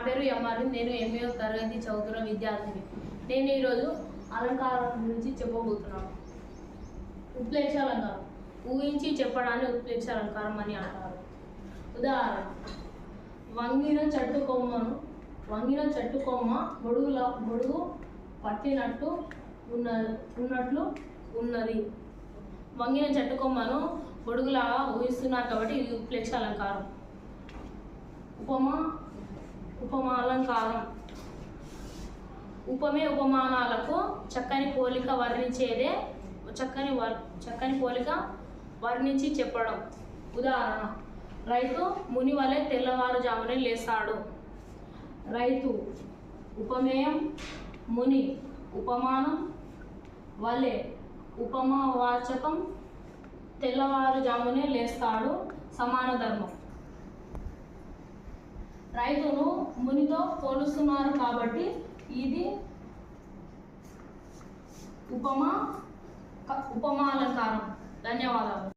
నా పేరు ఎంఆర్ నేను ఎంఏ తరగతి చదువుతున్న విద్యార్థిని. నేను ఈరోజు అలంకారం గురించి చెప్పబోతున్నాను. ఉత్ప్రేక్ష అలంకారం ఊహించి చెప్పడాన్ని ఉత్ప్రేక్ష అలంకారం అని అంటారు. ఉదాహరణ వంగిన చెట్టు కొమ్మను వంగిన చెట్టు కొమ్మ గొడుగుల గొడుగు పట్టినట్టు ఉన్న ఉన్నట్లు ఉన్నది. వంగిన చెట్టు కొమ్మను గొడుగులాగా ఊహిస్తున్నారు కాబట్టి ఇది ఉత్ప్రేక్ష అలంకారం ఉపమా ఉపమా అలంకారం ఉపమే ఉపమానాలకు చక్కని పోలిక వర్ణించేదే చక్కని వర్ చక్కని పోలిక వర్ణించి చెప్పడం. ఉదాహరణ రైతు ముని వలె తెల్లవారుజామునే లేస్తాడు. రైతు ఉపమేయం ముని ఉపమానం వలె ఉపమావాచకం తెల్లవారుజామునే లేస్తాడు సమాన ధర్మం. రైతును మునితో పోలుస్తున్నారు కాబట్టి ఇది ఉపమా ఉపమాలంకారం. ధన్యవాదాలు.